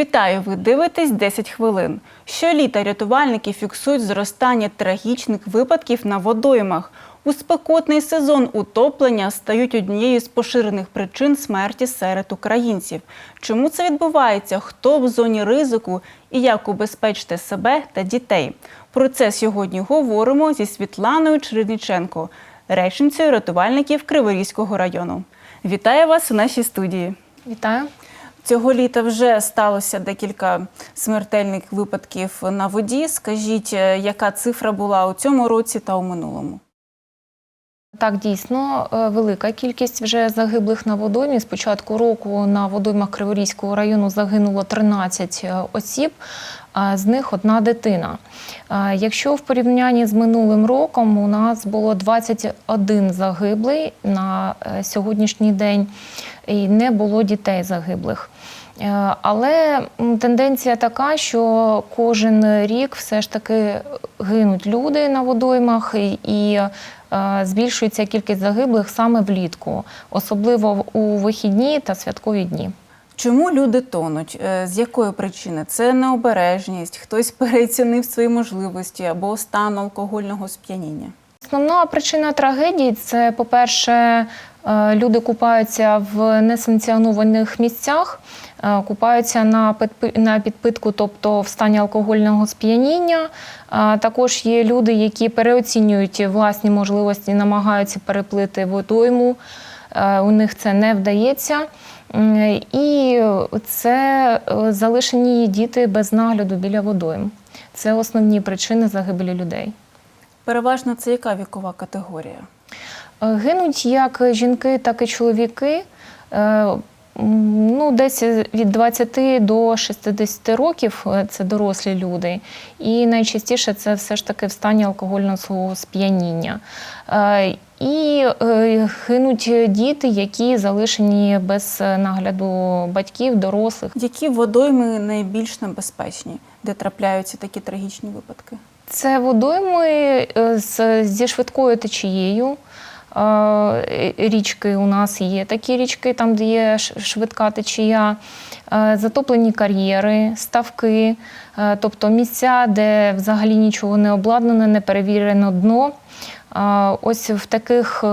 Вітаю! Ви дивитесь 10 хвилин. Щоліта рятувальники фіксують зростання трагічних випадків на водоймах. У спекотний сезон утоплення стають однією з поширених причин смерті серед українців. Чому це відбувається? Хто в зоні ризику і як убезпечити себе та дітей? Про це сьогодні говоримо зі Світланою Чередніченко, речницею рятувальників Криворізького району. Вітаю вас у нашій студії. Вітаю. Цього літа вже сталося декілька смертельних випадків на воді. Скажіть, е, яка цифра була у цьому році та у минулому? Так, дійсно, е, велика кількість вже загиблих на водоймі. З початку року на водоймах Криворізького району загинуло 13 осіб, з них одна дитина. Е, Якщо в порівнянні з минулим роком у нас було 21 загиблий на е, сьогоднішній день, і не було дітей загиблих. Е, Але тенденція така, що кожен рік все ж таки гинуть люди на водоймах і- е, збільшується кількість загиблих саме влітку, особливо у вихідні та святкові дні. Чому люди тонуть? Е, З якої причини? Це необережність, хтось переоцінив свої можливості або стан алкогольного сп'яніння. Основна причина трагедії це, по-перше, люди купаються в несанкціонованих місцях, е, купаються на підпитку, тобто в стані алкогольного сп'яніння. Також є люди, які переоцінюють власні можливості, намагаються переплити водойму. Е, У них це не вдається. І це е, залишені діти без нагляду біля водойм. Це основні причини загибелі людей. Переважно це яка вікова категорія? Е, Гинуть як жінки, так і чоловіки. Е, Ну, десь від 20 до 60 років е, це дорослі люди. І найчастіше це все ж таки в стані алкогольного сп'яніння. І гинуть діти, які залишені без нагляду батьків, дорослих. Які водойми найбільш небезпечні, де трапляються такі трагічні випадки? Це водойми зі швидкою течією. Е, Річки у нас є такі річки, там де є швидка течія, Е, затоплені кар'єри, ставки, е, тобто місця, де взагалі нічого не обладнане, не перевірено дно. Ось в таких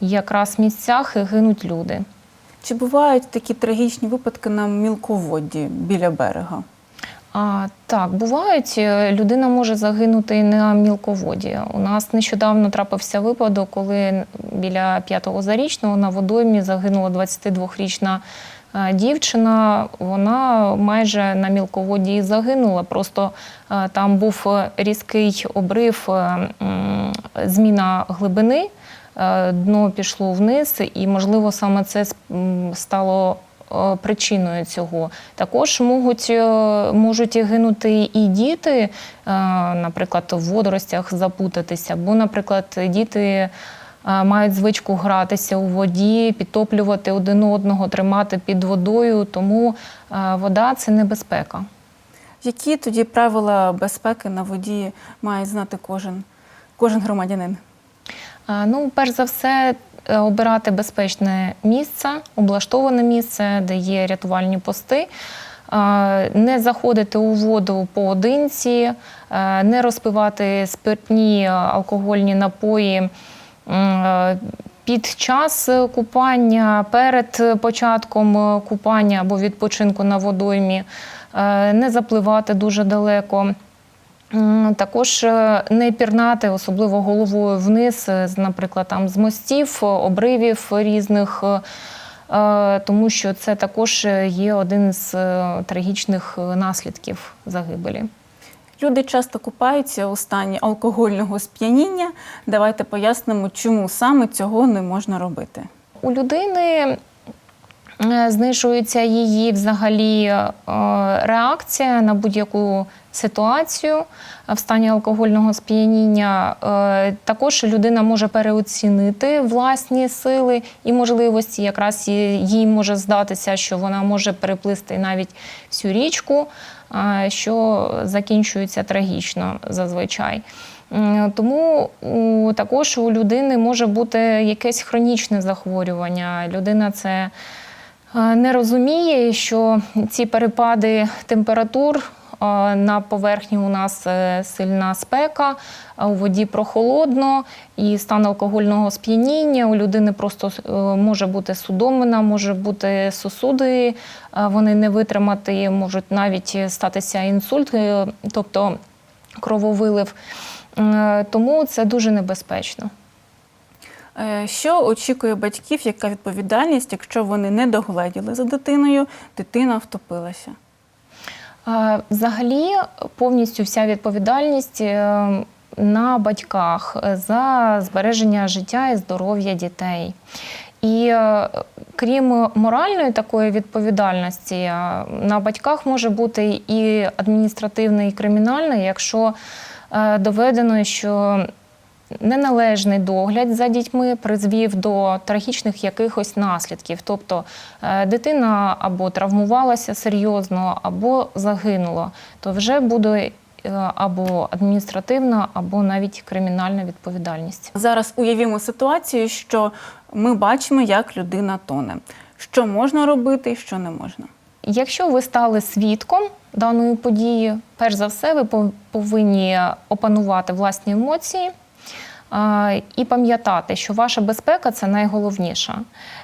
якраз місцях гинуть люди. Чи бувають такі трагічні випадки на мілководді біля берега? А, так, бувають. Е, Людина може загинути на мілководі. У нас нещодавно трапився випадок, коли біля п'ятого зарічного на водоймі загинула 22-річна е, дівчина. Вона майже на мілководі загинула. Просто е, там був різкий обрив, зміна глибини. Дно пішло вниз, і, можливо, саме це стало причиною цього. Також можуть, е, можуть гинути і діти, е, наприклад, в водоростях запутатися, або, наприклад, діти. е, Мають звичку гратися у воді, підтоплювати один одного, тримати під водою, тому е, вода це небезпека. Які тоді правила безпеки на воді має знати кожен, кожен громадянин? Ну, перш за все, е, обирати безпечне місце, облаштоване місце, де є рятувальні пости. Не заходити у воду поодинці, е, не розпивати спиртні е, алкогольні напої е, під час купання, перед початком е, купання або відпочинку на водоймі, е, не запливати дуже далеко. Також е, не пірнати, особливо головою вниз, е, наприклад, там з мостів, е, обривів різних, тому що це також є один з трагічних наслідків загибелі. Люди часто купаються у стані алкогольного сп'яніння. Давайте пояснимо, чому саме цього не можна робити. У людини знижується її взагалі е, реакція на будь-яку ситуацію е, в стані алкогольного сп'яніння. Е, Також людина може переоцінити власні сили і можливості. Якраз їй- може здатися, що вона може переплисти навіть всю річку, е, що закінчується трагічно зазвичай. Тому також у людини може бути якесь хронічне захворювання. Людина це е, не розуміє, що ці перепади температур е, на поверхні у нас е, сильна спека, у воді прохолодно і стан алкогольного сп'яніння. У людини просто е, може бути судомина, може бути сосуди, е, вони не витримати, можуть навіть статися інсульт, е, тобто крововилив. Е, Тому це дуже небезпечно. Е, Що очікує батьків, яка відповідальність, якщо вони не догледіли за дитиною, дитина втопилася? Взагалі, повністю вся відповідальність е, на батьках за збереження життя і здоров'я дітей. І е, крім моральної такої відповідальності, е, на батьках може бути і адміністративна, і кримінальна, якщо е, доведено, що неналежний догляд за дітьми призвів до трагічних якихось наслідків. Тобто е, дитина або травмувалася серйозно, або загинула, то вже буде е, або адміністративна, або навіть кримінальна відповідальність. Зараз уявімо ситуацію, що ми бачимо, як людина тоне. Що можна робити, що не можна. Якщо ви стали свідком даної події, перш за все, ви пов- повинні опанувати власні емоції. І пам'ятати, що ваша безпека це найголовніше.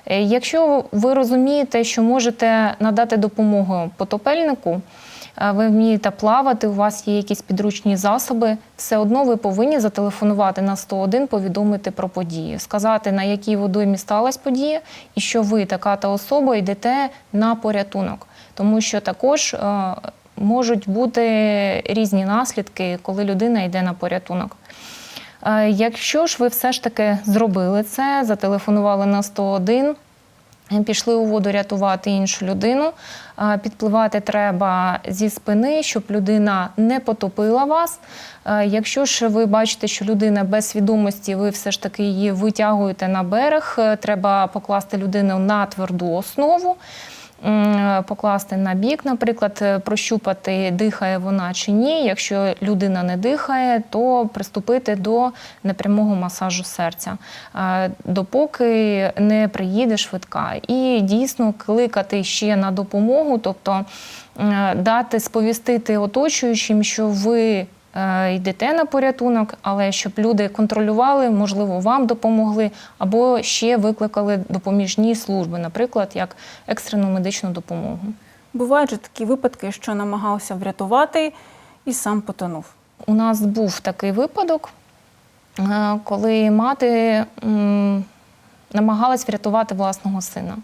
Якщо ви розумієте, що можете надати допомогу потопельнику, ви вмієте плавати, у вас є якісь підручні засоби, все одно ви повинні зателефонувати на 101, повідомити про подію, сказати, на якій водоймі сталася подія, і що ви, така та особа, йдете на порятунок. Тому що також е, можуть бути різні наслідки, коли людина йде на порятунок. Е, Якщо ж ви все ж таки зробили це, зателефонували на 101, пішли у воду рятувати іншу людину, е, підпливати треба зі спини, щоб людина не потопила вас. Е, Якщо ж ви бачите, що людина без свідомості, ви все ж таки її витягуєте на берег, треба покласти людину на тверду основу. Покласти на бік, наприклад, е, прощупати, дихає вона чи ні. Якщо людина не дихає, то приступити до непрямого масажу серця, е, допоки не приїде швидка. І дійсно кликати ще на допомогу, тобто е, дати сповістити оточуючим, що ви йдете на порятунок, але щоб люди контролювали, можливо, вам допомогли, або ще викликали допоміжні служби, наприклад, як екстрену медичну допомогу. Бувають же такі випадки, що намагався врятувати і сам потонув. У нас був такий випадок, е, коли мати намагалась врятувати власного сина.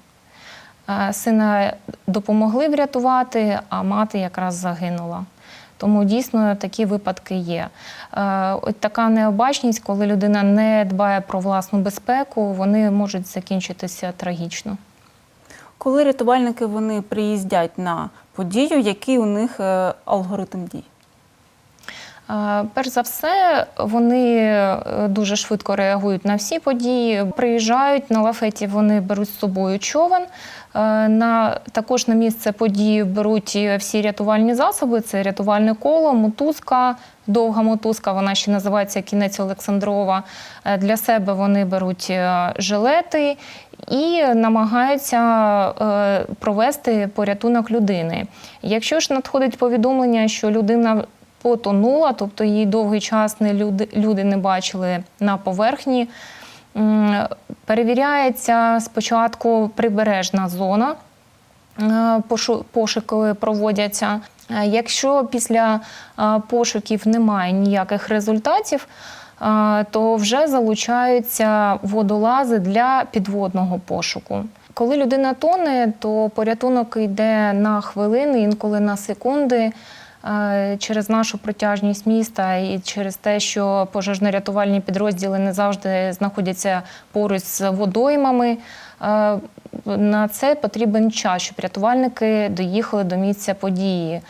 Е, Сина допомогли врятувати, а мати якраз загинула. Тому дійсно такі випадки є. Е, От така необачність, коли людина не дбає про власну безпеку, вони можуть закінчитися трагічно. Коли рятувальники вони приїздять на подію, який у них е, алгоритм дій? Е, Перш за все, вони е, дуже швидко реагують на всі події. Приїжджають на лафеті, вони беруть з собою човен. Е, На також на місце події беруть всі рятувальні засоби: це рятувальне коло, мотузка, довга мотузка. Вона ще називається кінець Олександрова. Е, Для себе вони беруть е, жилети і намагаються е, провести порятунок людини. Якщо ж надходить повідомлення, що людина потонула, тобто її довгий час не люди, люди не бачили на поверхні. Перевіряється спочатку прибережна зона, е, пошуки проводяться. Е, Якщо після е, пошуків немає ніяких результатів, то вже залучаються водолази для підводного пошуку. Коли людина тоне, то порятунок йде на хвилини, інколи на секунди. Е, Через нашу протяжність міста і через те, що пожежно-рятувальні підрозділи не завжди знаходяться поруч з водоймами. е, На це потрібен час, щоб рятувальники доїхали до місця події.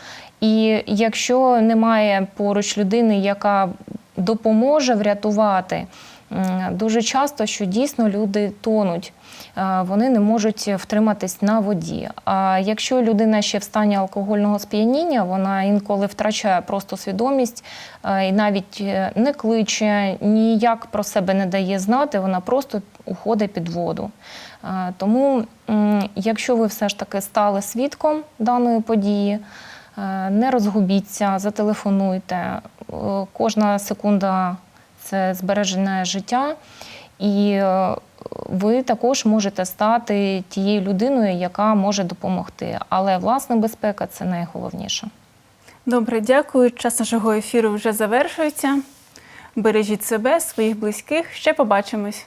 І якщо немає поруч людини, яка допоможе врятувати, дуже часто, що дійсно люди тонуть, вони не можуть втриматись на воді. А якщо людина ще в стані алкогольного сп'яніння, вона інколи втрачає просто свідомість е, і навіть е, не кличе, ніяк про себе не дає знати, вона просто уходить під воду. Е, Тому, якщо ви все ж таки стали свідком даної події, е, не розгубіться, зателефонуйте. Е, Кожна секунда це збережене життя, і е, ви також можете стати тією людиною, яка може допомогти. Але власна безпека це найголовніше. Добре, дякую. Час нашого ефіру вже завершується. Бережіть себе, своїх близьких. Ще побачимось.